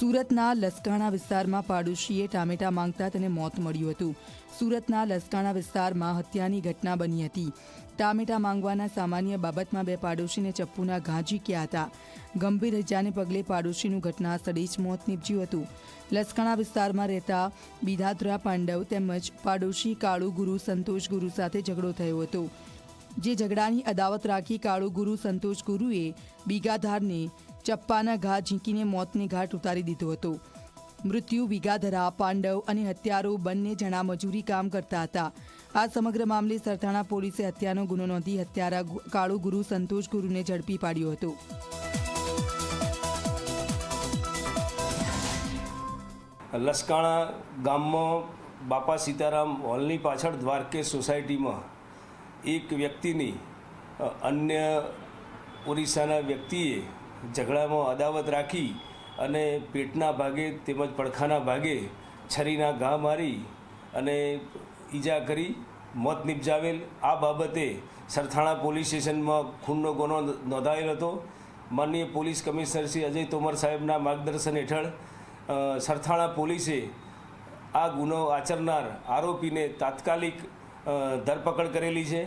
સુરતના લસકાણા વિસ્તારમાં પાડોશીએ ટામેટા માંગતા તેને મોત મળ્યું હતું. સુરતના લસકાણા વિસ્તારમાં હત્યાની ઘટના બની હતી. ટામેટા માંગવાના સામાન્ય બાબતમાં બે પાડોશીને ચપ્પુના ઘા ઝીક્યા હતા. ગંભીર ઇજાને પગલે પાડોશીનું ઘટના સ્થળે જ મોત નીપજ્યું હતું. લસકાણા વિસ્તારમાં રહેતા બિધાધરા પાંડવ તેમજ પાડોશી કાળુ ગુરુ સંતોષ ગુરુ સાથે ઝઘડો થયો હતો. જે ઝઘડાની અદાવત રાખી કાળુ ગુરુ સંતોષ ગુરુએ બીગાધારને ચપ્પાના ઘા ઝીંકીને મોતને ઘાટ ઉતારી દીધો હતો. મૃત્યુ વિગાધરા, પાંડવ અને હત્યારો બંને જણા મજૂરી કામ કરતા હતા. આ સમગ્ર મામલે સરથાણા પોલીસે હત્યાનો ગુનો નોંધી હત્યારા કાળુ ગુરુ સંતોષ ગુરુને ઝડપી પાડ્યો હતો. લસકાણા ગામમાં બાપા સીતારામ હોલની પાછળ દ્વારકે સોસાયટીમાં એક વ્યક્તિની અન્ય ઓરિસ્સાના વ્યક્તિએ ઝઘડામાં અદાવત રાખી અને પેટના ભાગે તેમજ પડખાના ભાગે છરીના ઘા મારી અને ઈજા કરી મોત નિપજાવેલ. આ બાબતે સરથાણા પોલીસ સ્ટેશનમાં ખૂનનો ગુનો નોંધાયેલ હતો. માનનીય પોલીસ કમિશનર શ્રી અજય તોમર સાહેબના માર્ગદર્શન હેઠળ સરથાણા પોલીસે આ ગુનો આચરનાર આરોપીને તાત્કાલિક ધરપકડ કરેલી છે.